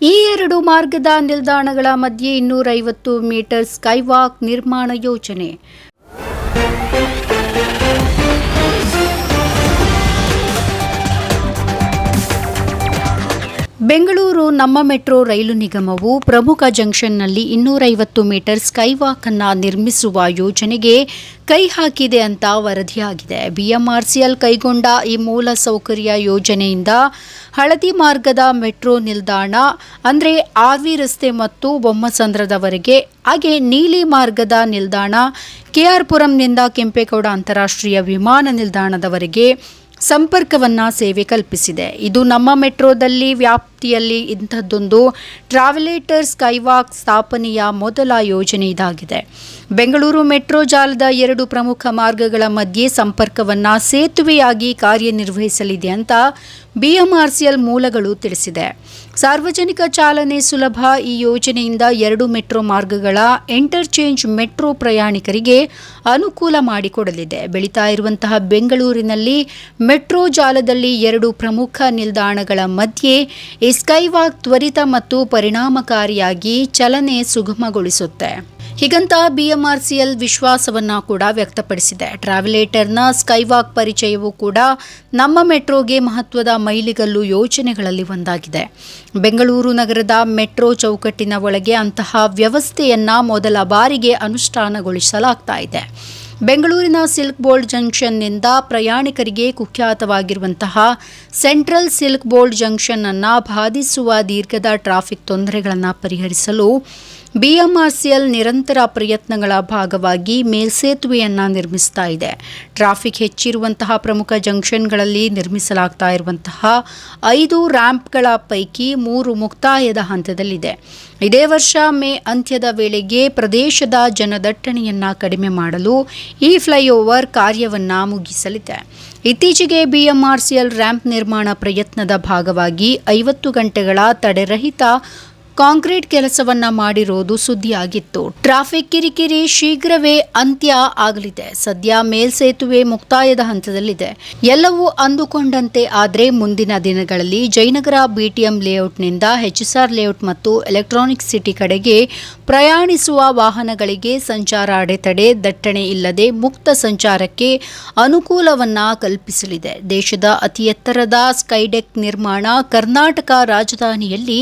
ಈ ಎರಡು ಮಾರ್ಗದ ನಿಲ್ದಾಣಗಳ ಮಧ್ಯೆ ಇನ್ನೂರೈವತ್ತು ಮೀಟರ್ ಸ್ಕೈವಾಕ್ ನಿರ್ಮಾಣ ಯೋಜನೆ. ಬೆಂಗಳೂರು ನಮ್ಮ ಮೆಟ್ರೋ ರೈಲು ನಿಗಮವು ಪ್ರಮುಖ ಜಂಕ್ಷನ್ನಲ್ಲಿ ಇನ್ನೂರೈವತ್ತು ಮೀಟರ್ ಸ್ಕೈವಾಕ್ ಅನ್ನು ನಿರ್ಮಿಸುವ ಯೋಜನೆಗೆ ಕೈ ಹಾಕಿದೆ ಅಂತ ವರದಿಯಾಗಿದೆ. ಬಿಎಂಆರ್ಸಿಎಲ್ ಕೈಗೊಂಡ ಈ ಮೂಲ ಸೌಕರ್ಯ ಯೋಜನೆಯಿಂದ ಹಳದಿ ಮಾರ್ಗದ ಮೆಟ್ರೋ ನಿಲ್ದಾಣ, ಅಂದರೆ ಆರ್ವಿ ರಸ್ತೆ ಮತ್ತು ಬೊಮ್ಮಸಂದ್ರದವರೆಗೆ, ಹಾಗೆ ನೀಲಿ ಮಾರ್ಗದ ನಿಲ್ದಾಣ ಕೆಆರ್ಪುರಂನಿಂದ ಕೆಂಪೇಗೌಡ ಅಂತಾರಾಷ್ಟ್ರೀಯ ವಿಮಾನ ನಿಲ್ದಾಣದವರೆಗೆ ಸಂಪರ್ಕವನ್ನ ಸೇವೆ ಕಲ್ಪಿಸಿದೆ. ಇದು ನಮ್ಮ ಮೆಟ್ರೋದಲ್ಲಿ, ವ್ಯಾಪ್ತಿಯಲ್ಲಿ ಇಂಥದ್ದೊಂದು ಟ್ರಾವೆಲೇಟರ್ ಸ್ಕೈವಾಕ್ ಸ್ಥಾಪನೆಯ ಮೊದಲ ಯೋಜನೆ ಇದಾಗಿದೆ. ಬೆಂಗಳೂರು ಮೆಟ್ರೋ ಜಾಲದ ಎರಡು ಪ್ರಮುಖ ಮಾರ್ಗಗಳ ಮಧ್ಯೆ ಸಂಪರ್ಕವನ್ನ ಸೇತುವೆಯಾಗಿ ಕಾರ್ಯನಿರ್ವಹಿಸಲಿದೆ ಅಂತ ಬಿಎಂಆರ್ಸಿಎಲ್ ಮೂಲಗಳು ತಿಳಿಸಿದೆ. ಸಾರ್ವಜನಿಕ ಚಾಲನೆ ಸುಲಭ ಈ ಯೋಜನೆಯಿಂದ ಎರಡು ಮೆಟ್ರೋ ಮಾರ್ಗಗಳ ಇಂಟರ್ಚೇಂಜ್ ಮೆಟ್ರೋ ಪ್ರಯಾಣಿಕರಿಗೆ ಅನುಕೂಲ ಮಾಡಿಕೊಡಲಿದೆ. ಬೆಳೀತಾ ಇರುವಂತಹ ಬೆಂಗಳೂರಿನಲ್ಲಿ ಮೆಟ್ರೋ ಜಾಲದಲ್ಲಿ ಎರಡು ಪ್ರಮುಖ ನಿಲ್ದಾಣಗಳ ಮಧ್ಯೆ ಸ್ಕೈವಾಕ್ ತ್ವರಿತ ಮತ್ತು ಪರಿಣಾಮಕಾರಿಯಾಗಿ ಚಲನೆ ಸುಗಮಗೊಳಿಸುತ್ತೆ. ಹೀಗಂತ ಬಿಎಂಆರ್ಸಿಎಲ್ ವಿಶ್ವಾಸವನ್ನ ಕೂಡ ವ್ಯಕ್ತಪಡಿಸಿದೆ. ಟ್ರಾವೆಲೇಟರ್ನ ಸ್ಕೈವಾಕ್ ಪರಿಚಯವು ಕೂಡ ನಮ್ಮ ಮೆಟ್ರೋಗೆ ಮಹತ್ವದ ಮೈಲಿಗಲ್ಲು ಯೋಜನೆಗಳಲ್ಲಿ ಒಂದಾಗಿದೆ. ಬೆಂಗಳೂರು ನಗರದ ಮೆಟ್ರೋ ಚೌಕಟ್ಟಿನ ಒಳಗೆ ಅಂತಹ ವ್ಯವಸ್ಥೆಯನ್ನು ಮೊದಲ ಬಾರಿಗೆ ಅನುಷ್ಠಾನಗೊಳಿಸಲಾಗ್ತಾ ಇದೆ. ಬೆಂಗಳೂರಿನ ಸಿಲ್ಕ್ ಬೋಲ್ಡ್ ಜಂಕ್ಷನ್ನಿಂದ ಪ್ರಯಾಣಿಕರಿಗೆ ಕುಖ್ಯಾತವಾಗಿರುವಂತಹ ಸೆಂಟ್ರಲ್ ಸಿಲ್ಕ್ ಬೋಲ್ಡ್ ಜಂಕ್ಷನ್ ಅನ್ನು ಬಾಧಿಸುವ ದೀರ್ಘದ ಟ್ರಾಫಿಕ್ ತೊಂದರೆಗಳನ್ನು ಪರಿಹರಿಸಲು ಬಿಎಂಆರ್ಸಿಎಲ್ ನಿರಂತರ ಪ್ರಯತ್ನಗಳ ಭಾಗವಾಗಿ ಮೇಲ್ಸೇತುವೆಯನ್ನು ನಿರ್ಮಿಸ್ತಾ ಇದೆ. ಟ್ರಾಫಿಕ್ ಹೆಚ್ಚಿರುವಂತಹ ಪ್ರಮುಖ ಜಂಕ್ಷನ್ಗಳಲ್ಲಿ ನಿರ್ಮಿಸಲಾಗ್ತಾ ಇರುವಂತಹ ಐದು ರ್ಯಾಂಪ್ಗಳ ಪೈಕಿ ಮೂರು ಮುಕ್ತಾಯದ ಹಂತದಲ್ಲಿದೆ. ಇದೇ ವರ್ಷ ಮೇ ಅಂತ್ಯದ ವೇಳೆಗೆ ಪ್ರದೇಶದ ಜನದಟ್ಟಣೆಯನ್ನು ಕಡಿಮೆ ಮಾಡಲು ಈ ಫ್ಲೈಓವರ್ ಕಾರ್ಯವನ್ನ ಮುಗಿಸಲಿದೆ. ಇತ್ತೀಚೆಗೆ ಬಿಎಂಆರ್ಸಿಎಲ್ ರ್ಯಾಂಪ್ ನಿರ್ಮಾಣ ಪ್ರಯತ್ನದ ಭಾಗವಾಗಿ ಐವತ್ತು ಗಂಟೆಗಳ ತಡೆರಹಿತ ಕಾಂಕ್ರೀಟ್ ಕೆಲಸವನ್ನ ಮಾಡಿರೋದು ಸುದ್ದಿಯಾಗಿತ್ತು. ಟ್ರಾಫಿಕ್ ಕಿರಿಕಿರಿ ಶೀಘ್ರವೇ ಅಂತ್ಯ ಆಗಲಿದೆ. ಸದ್ಯ ಮೇಲ್ಸೇತುವೆ ಮುಕ್ತಾಯದ ಹಂತದಲ್ಲಿದೆ. ಎಲ್ಲವೂ ಅಂದುಕೊಂಡಂತೆ ಆದರೆ ಮುಂದಿನ ದಿನಗಳಲ್ಲಿ ಜಯನಗರ ಬಿಟಿಎಂ ಲೇಔಟ್ನಿಂದ ಹೆಚ್ಎಸ್ಆರ್ ಲೇಔಟ್ ಮತ್ತು ಎಲೆಕ್ಟ್ರಾನಿಕ್ ಸಿಟಿ ಕಡೆಗೆ ಪ್ರಯಾಣಿಸುವ ವಾಹನಗಳಿಗೆ ಸಂಚಾರ ಅಡೆತಡೆ, ದಟ್ಟಣೆ ಇಲ್ಲದೆ ಮುಕ್ತ ಸಂಚಾರಕ್ಕೆ ಅನುಕೂಲವನ್ನ ಕಲ್ಪಿಸಲಿದೆ. ದೇಶದ ಅತಿ ಎತ್ತರದ ಸ್ಕೈಡೆಕ್ ನಿರ್ಮಾಣ ಕರ್ನಾಟಕ ರಾಜಧಾನಿಯಲ್ಲಿ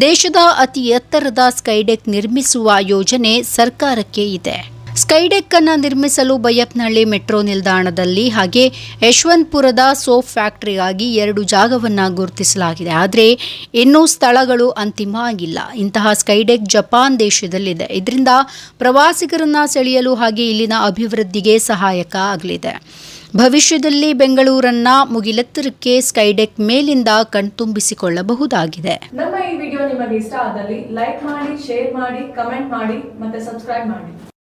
ದೇಶದ ಅತಿ ಎತ್ತರದ ಸ್ಕೈಡೆಕ್ ನಿರ್ಮಿಸುವ ಯೋಜನೆ ಸರ್ಕಾರಕ್ಕೆ ಇದೆ. ಸ್ಕೈಡೆಕ್ ಅನ್ನು ನಿರ್ಮಿಸಲು ಬೈಯಪ್ನಹಳ್ಳಿ ಮೆಟ್ರೋ ನಿಲ್ದಾಣದಲ್ಲಿ ಹಾಗೆ ಯಶವಂತಪುರದ ಸೋಪ್ ಫ್ಯಾಕ್ಟರಿಗಾಗಿ ಎರಡು ಜಾಗವನ್ನು ಗುರುತಿಸಲಾಗಿದೆ. ಆದರೆ ಇನ್ನೂ ಸ್ಥಳಗಳು ಅಂತಿಮ ಆಗಿಲ್ಲ. ಇಂತಹ ಸ್ಕೈಡೆಕ್ ಜಪಾನ್ ದೇಶದಲ್ಲಿದೆ. ಇದರಿಂದ ಪ್ರವಾಸಿಗರನ್ನ ಸೆಳೆಯಲು ಹಾಗೆ ಇಲ್ಲಿನ ಅಭಿವೃದ್ಧಿಗೆ ಸಹಾಯಕ ಆಗಲಿದೆ. ಭವಿಷ್ಯದಲ್ಲಿ ಬೆಂಗಳೂರನ್ನ ಮುಗಿಲೆತ್ತರಕ್ಕೆ ಸ್ಕೈಡೆಕ್ ಮೇಲಿಂದ ಕಣ್ತುಂಬಿಸಿಕೊಳ್ಳಬಹುದಾಗಿದೆ ನಮ್ಮ ಈ ವಿಡಿಯೋ ನಿಮಗೆ ಇಷ್ಟ ಆದಲ್ಲಿ ಲೈಕ್ ಮಾಡಿ, ಶೇರ್ ಮಾಡಿ, ಕಮೆಂಟ್ ಮಾಡಿ ಮತ್ತೆ ಸಬ್ಸ್ಕ್ರೈಬ್ ಮಾಡಿ.